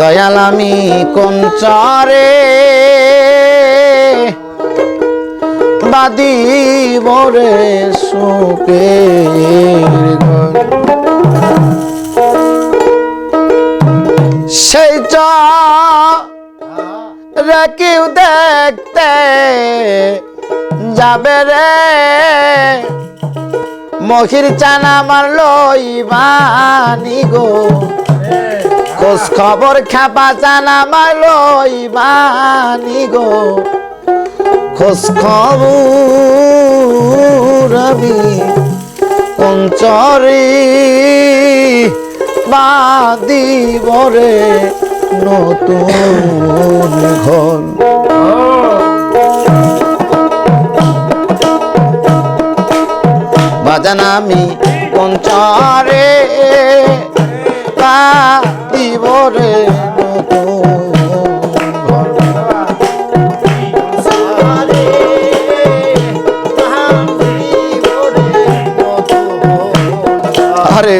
দয়াল আমি কোন চরে? বাদি বরে সুকে সেই চ কেউ দেখতে যাবে রে। মহির চানা আমার লইবানি গো। খোঁজ খবর খাপা চানা আমার লইবানি গো। খোঁজ খবর আমি পঞ্চরি বাদিবরে নতুন ঘর বাজান আমি বাদিবরে নতুন ঘর আরে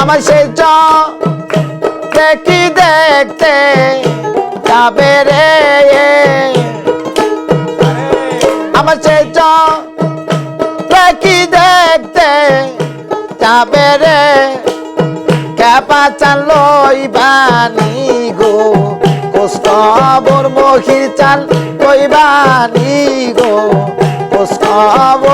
আমার চ দেখি দেখতে যাবে রে দেখি দেখতে যাবে রে। ক্যাপা চাল লইবানি গো কোস্তবর মহির চাল লইবানি গো কোস্তবর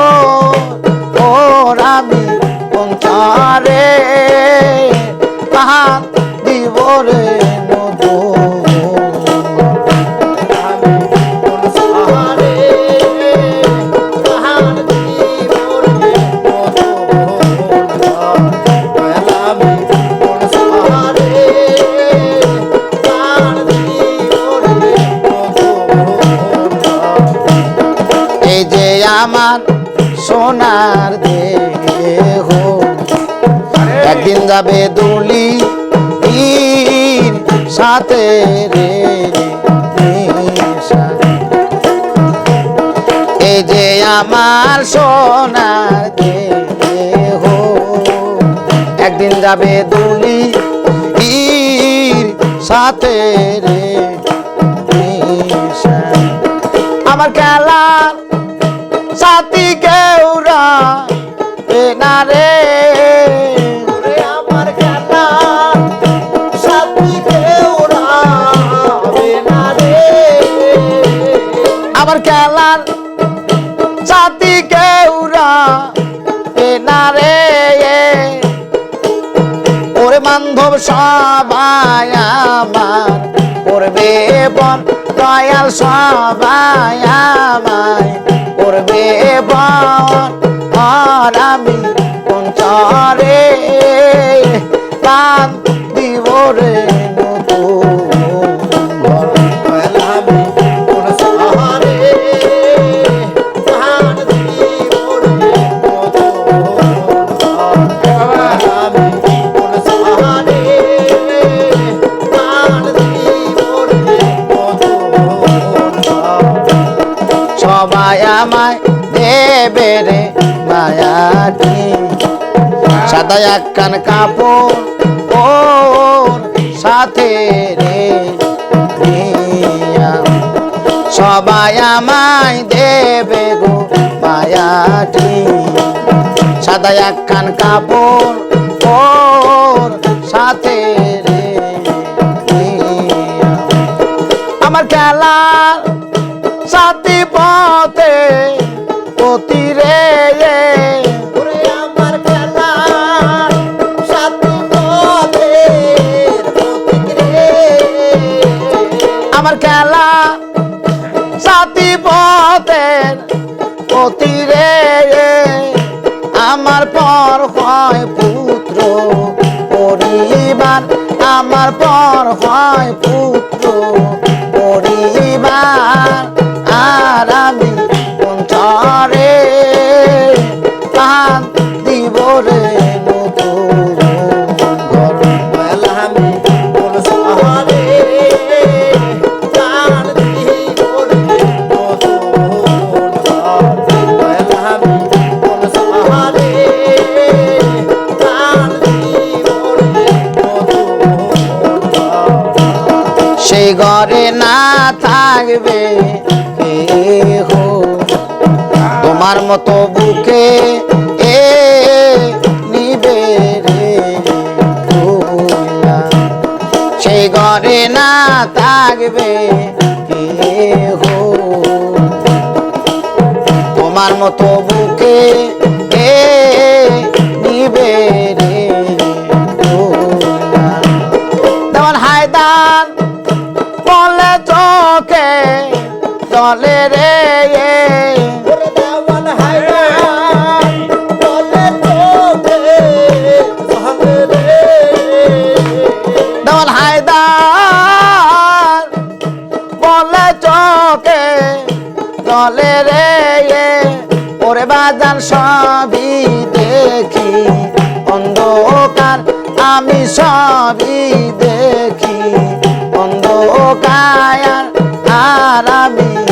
আমার সোনার দেহ একদিন যাবে দুলি সাথে রে। এই যে আমার সোনার দেহ একদিন যাবে দুলি সাথে রে আমার খেলার সাথী কেউরা রে ওরে বান্ধব সবাই আমার করবে বন দয়াল সবাই আমায় করবে বন, আর আমি পঞ্চরে পান রে মায়াটি সাদা এক কান কাপড় ওর সাথে রে। সবাই আমায় দেবে গো মায়াটি সাদা এক কান কাপড় খেলা সাথী পথের পতি রে আমার পর হয় পুত্র পরিবার আমার পর হয় পুত্র ওই ঘরে না থাকবে হো তোমার মতো বুকে এ নিবে রে সেই ঘরে না থাকবে হো তোমার মতো বুকে বলে রে হায়দার বলে চোখে চলে রে ওরে বাজার সবই দেখি অন্ধকার আমি সবই দেখি অন্ধকার আর আমি